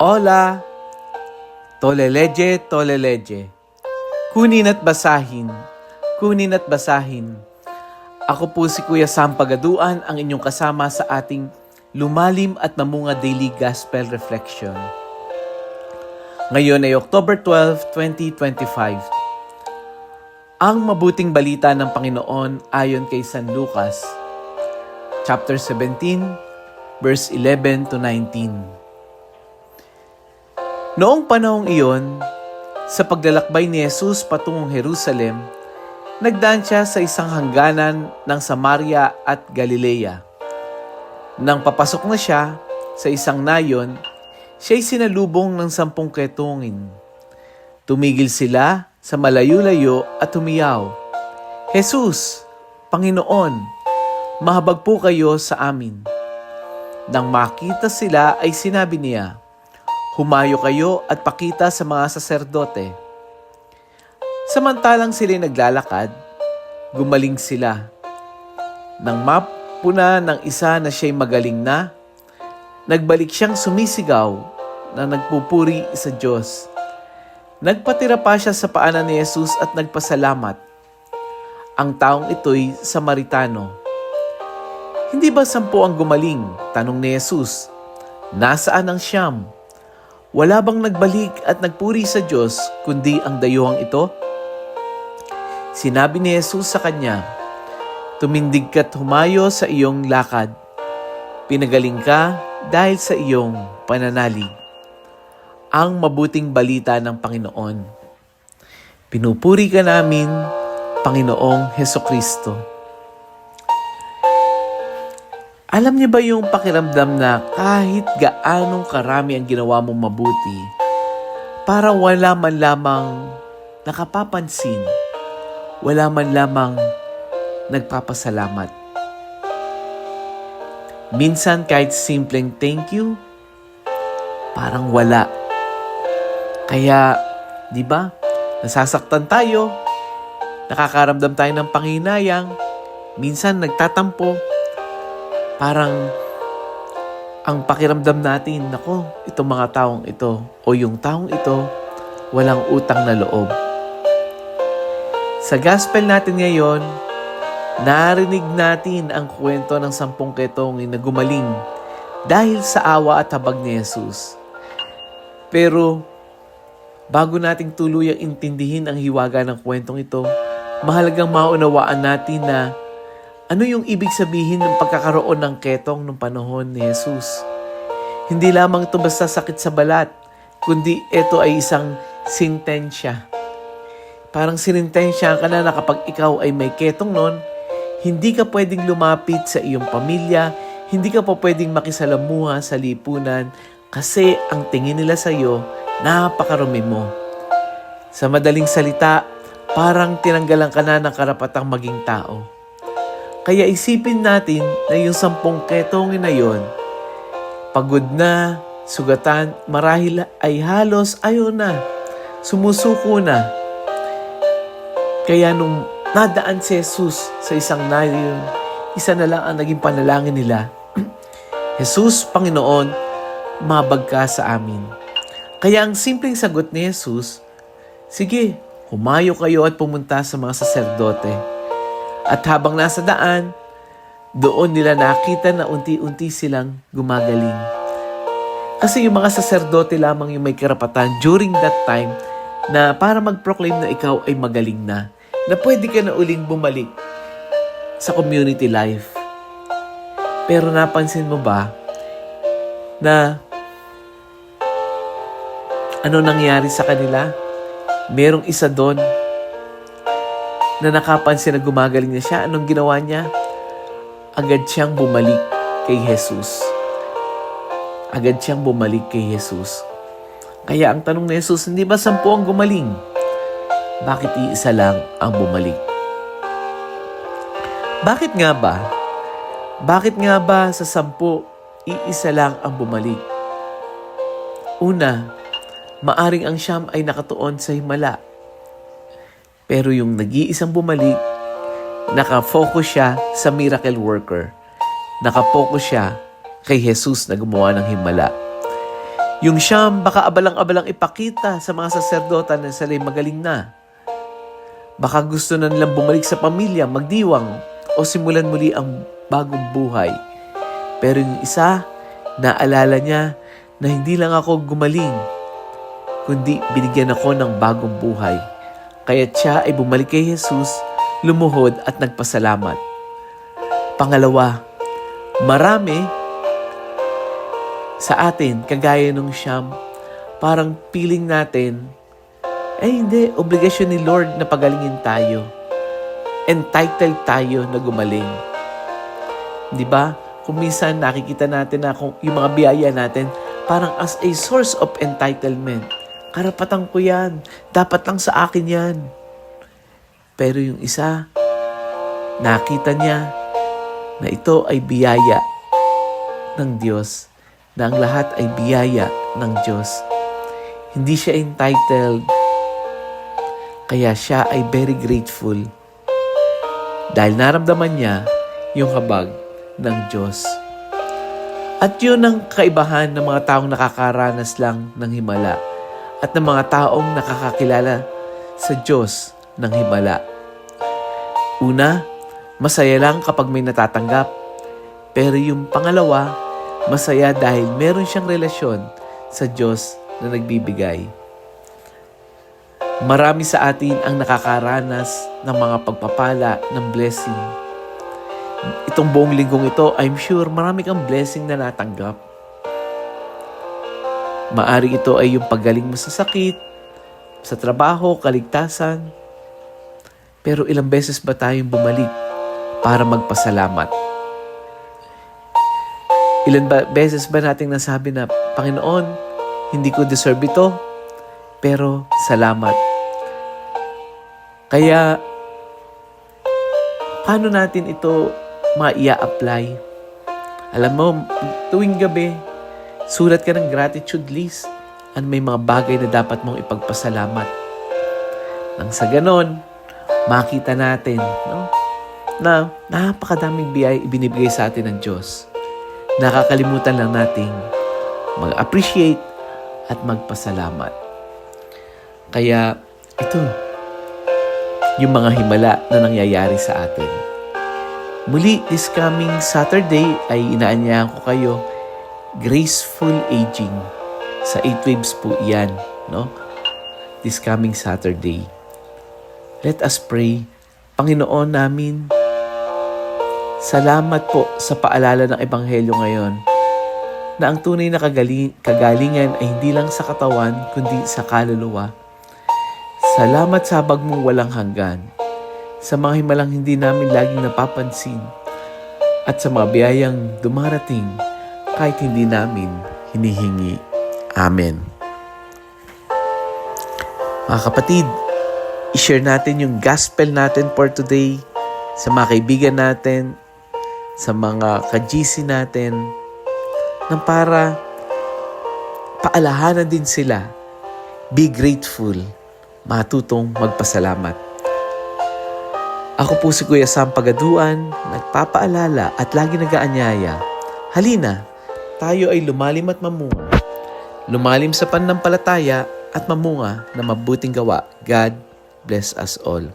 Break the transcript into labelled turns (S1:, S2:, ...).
S1: Hola! Toleleje, toleleje. Kunin at basahin. Kunin at basahin. Ako po si Kuya Sam Pagaduan, ang inyong kasama sa ating lumalim at namunga daily gospel reflection. Ngayon ay October 12, 2025. Ang mabuting balita ng Panginoon ayon kay San Lucas, chapter 17, verse 11 to 19. Noong panahong iyon, sa paglalakbay ni Jesus patungong Jerusalem, nagdaan siya sa isang hangganan ng Samaria at Galilea. Nang papasok na siya sa isang nayon, siya'y sinalubong ng sampung ketungin. Tumigil sila sa malayo-layo at humiyaw, Jesus, Panginoon, mahabag po kayo sa amin. Nang makita sila ay sinabi niya, Humayo kayo at pakita sa mga saserdote. Samantalang sila naglalakad, gumaling sila. Nang mapuna ng isa na siya'y magaling na, nagbalik siyang sumisigaw na nagpupuri sa Diyos. Nagpatira pa siya sa paanan ni Jesus at nagpasalamat. Ang taong ito'y Samaritano. Hindi ba sampu ang gumaling? Tanong ni Jesus. Nasaan ang siyam? Wala bang nagbalik at nagpuri sa Diyos kundi ang dayuhang ito? Sinabi ni Jesus sa kanya, Tumindig ka't humayo sa iyong lakad. Pinagaling ka dahil sa iyong pananalig. Ang mabuting balita ng Panginoon. Pinupuri ka namin, Panginoong Heso Kristo. Alam niyo ba yung pakiramdam na kahit gaanong karami ang ginawa mong mabuti, para wala man lamang nakapapansin, wala man lamang nagpapasalamat. Minsan kahit simpleng thank you, parang wala. Kaya, di ba, nasasaktan tayo, nakakaramdam tayo ng panghinayang, minsan nagtatampo, parang ang pakiramdam natin, nako, itong mga taong ito o yung taong ito, walang utang na loob. Sa gospel natin ngayon, narinig natin ang kwento ng sampung ketongin na gumaling dahil sa awa at habag ni Jesus. Pero, bago nating tuluyang intindihin ang hiwaga ng kwentong ito, mahalagang maunawaan natin na ano yung ibig sabihin ng pagkakaroon ng ketong nung panahon ni Jesus? Hindi lamang ito basta sakit sa balat, kundi ito ay isang sintensya. Parang sinintensya ka na na kapag ikaw ay may ketong nun, hindi ka pwedeng lumapit sa iyong pamilya, hindi ka pa pwedeng makisalamuha sa lipunan kasi ang tingin nila sa iyo, napakarumi mo. Sa madaling salita, parang tinanggalan ka na ng karapatang maging tao. Kaya isipin natin na yung sampung ketongin na yon, pagod na, sugatan, marahil ay halos ayaw na, sumusuko na. Kaya nung nadaan si Jesus sa isang nayon, isa na lang ang naging panalangin nila. Jesus, Panginoon, mabag ka sa amin. Kaya ang simpleng sagot ni Jesus, Sige, humayo kayo at pumunta sa mga saserdote. At habang nasa daan, doon nila nakita na unti-unti silang gumagaling. Kasi yung mga saserdote lamang yung may karapatan during that time na para mag-proclaim na ikaw ay magaling na, na pwede ka na uling bumalik sa community life. Pero napansin mo ba na ano nangyari sa kanila? Merong isa doon na nakapansin na gumagaling na siya. Anong ginawa niya? Agad siyang bumalik kay Jesus. Agad siyang bumalik kay Jesus. Kaya ang tanong ni Jesus, hindi ba sampu ang gumaling? Bakit iisa lang ang bumalik? Bakit nga ba? Bakit nga ba sa sampu, iisa lang ang bumalik? Una, maaring ang siyam ay nakatuon sa himala. Pero yung nag-iisang bumalik, nakafocus siya sa miracle worker. Nakafocus siya kay Jesus na gumawa ng himala. Yung siyam, baka abalang-abalang ipakita sa mga saserdota na sila'y magaling na. Baka gusto na nilang bumalik sa pamilya, magdiwang, o simulan muli ang bagong buhay. Pero yung isa, naalala niya na hindi lang ako gumaling, kundi binigyan ako ng bagong buhay. Kaya siya ay bumalik kay Jesus, lumuhod at nagpasalamat. Pangalawa, marami sa atin, kagaya nung siyam, parang feeling natin, eh hindi, obligasyon ni Lord na pagalingin tayo. Entitled tayo na gumaling. Di ba? Kung minsan nakikita natin na kung yung mga biyaya natin, parang as a source of entitlement. Karapatan ko yan. Dapat lang sa akin yan. Pero yung isa, nakita niya na ito ay biyaya ng Diyos, na ang lahat ay biyaya ng Diyos. Hindi siya entitled, kaya siya ay very grateful dahil naramdaman niya yung habag ng Diyos. At yun ang kaibahan ng mga taong nakakaranas lang ng himala at ng mga taong nakakakilala sa Diyos ng himala. Una, masaya lang kapag may natatanggap. Pero yung pangalawa, masaya dahil meron siyang relasyon sa Diyos na nagbibigay. Marami sa atin ang nakakaranas ng mga pagpapala ng blessing. Itong buong linggong ito, I'm sure marami kang blessing na natanggap. Maari ito ay yung paggaling mo sa sakit, sa trabaho, kaligtasan. Pero ilang beses ba tayong bumalik para magpasalamat? Ilan ba beses ba nating nasabi na, Panginoon, hindi ko deserve ito, pero salamat. Kaya, paano natin ito maia-apply? Alam mo, tuwing gabi, sulat ka ng gratitude list at may mga bagay na dapat mong ipagpasalamat. Nang sa ganon, makita natin no, na napakadaming biyay ibinibigay sa atin ng Diyos. Nakakalimutan lang nating mag-appreciate at magpasalamat. Kaya ito, yung mga himala na nangyayari sa atin. Muli, this coming Saturday ay inaanyahan ko kayo graceful aging. Sa 8 waves po yan, no? This coming Saturday. Let us pray. Panginoon namin, salamat po sa paalala ng Ebanghelyo ngayon na ang tunay na kagaling, kagalingan ay hindi lang sa katawan kundi sa kaluluwa. Salamat sa habag mong walang hanggan, sa mga himalang hindi namin laging napapansin, at sa mga biyayang dumarating kahit hindi namin hinihingi. Amen. Mga kapatid, i-share natin yung gospel natin for today sa mga kaibigan natin, sa mga ka-GC natin, nang para paalahanan din sila. Be grateful. Matutong magpasalamat. Ako po si Kuya Sam Pagaduan, nagpapaalala at lagi nag-aanyaya. Halina, tayo ay lumalim at mamunga. Lumalim sa pananampalataya at mamunga na mabuting gawa. God bless us all.